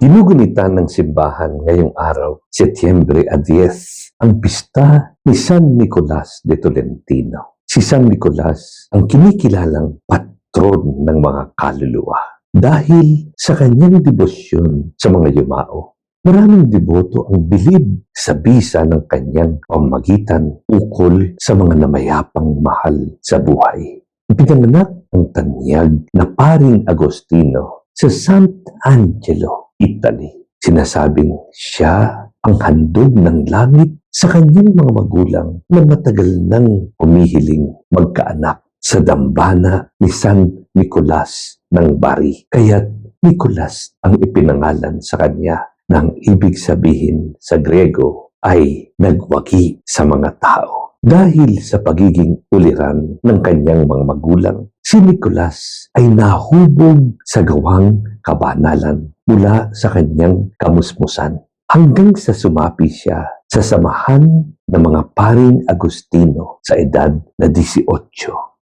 Ginugunita ng simbahan ngayong araw, Setyembre 10, ang pista ni San Nicolas de Tolentino. Si San Nicolas ang kinikilalang patron ng mga kaluluwa dahil sa kanyang debosyon sa mga yumao. Maraming deboto ang bilib sa bisa ng kanyang pamagitan ukol sa mga namayapang mahal sa buhay. Pinanganak ang tanyag na paring Agostino sa Sant'Angelo, Italy. Sinasabing siya ang handog ng langit sa kanyang mga magulang na matagal nang humihiling magkaanak sa dambana ni San Nicolas ng Bari. Kaya't Nicolas ang ipinangalan sa kanya ng ibig sabihin sa Grego ay nagwagi sa mga tao. Dahil sa pagiging uliran ng kanyang mga magulang, si Nicolas ay nahubog sa gawang kabanalan mula sa kanyang kamusmusan hanggang sa sumapi siya sa samahan ng mga paring Agustino sa edad na 18.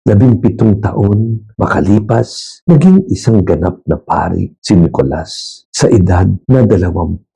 Labimpitong taon makalipas, naging isang ganap na pari si Nicolas sa edad na 25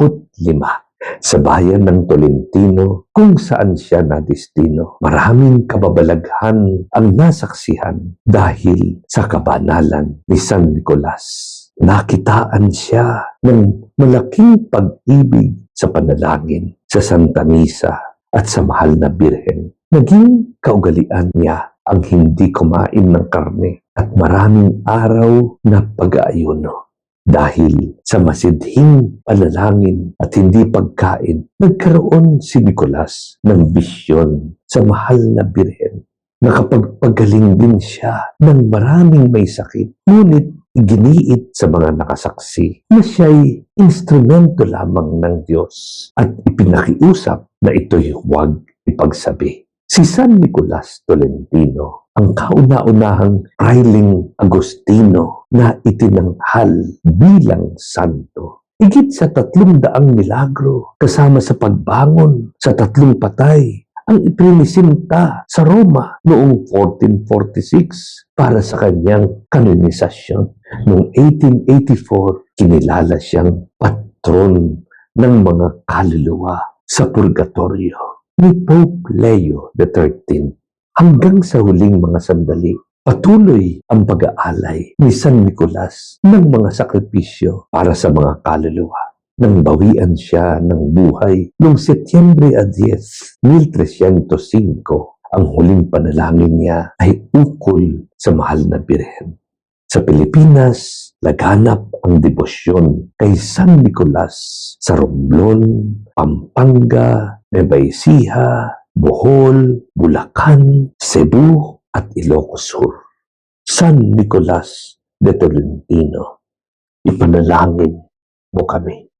sa bayan ng Tolentino kung saan siya nadestino. Maraming kababalaghan ang nasaksihan dahil sa kabanalan ni San Nicolas. Nakitaan siya ng malaking pag-ibig sa panalangin sa Santa Misa at sa mahal na Birhen. Naging kaugalian niya ang hindi kumain ng karne at maraming araw na pag-aayuno. Dahil sa masidhing panalangin at hindi pagkain, nagkaroon si Nicolas ng bisyon sa mahal na birhen. Nakapagpagaling din siya ng maraming may sakit, ngunit giniit sa mga nakasaksi na siya'y instrumento lamang ng Diyos at ipinakiusap na ito'y huwag ipagsabi. Si San Nicolas Tolentino ang kauna-unahang Prailing Agostino na itinanghal bilang santo. Higit sa tatlong daang milagro kasama sa pagbangon sa tatlong patay ang iprinisinta sa Roma noong 1446 para sa kanyang kanonisasyon. Noong 1884, kinilala siyang patron ng mga kaluluwa sa purgatorio ni Pope Leo XIII. Hanggang sa huling mga sandali, patuloy ang pag-aalay ni San Nicolas ng mga sakripisyo para sa mga kaluluwa. Nang bawian siya ng buhay noong Setyembre 10, 1305, ang huling panalangin niya ay ukol sa mahal na birhen. Sa Pilipinas, laganap ang debosyon kay San Nicolas sa Romblon, Pampanga, Nueva Bohol, Bulacan, Cebu at Ilocos Sur. San Nicolas de Tolentino, ipanalangin mo kami.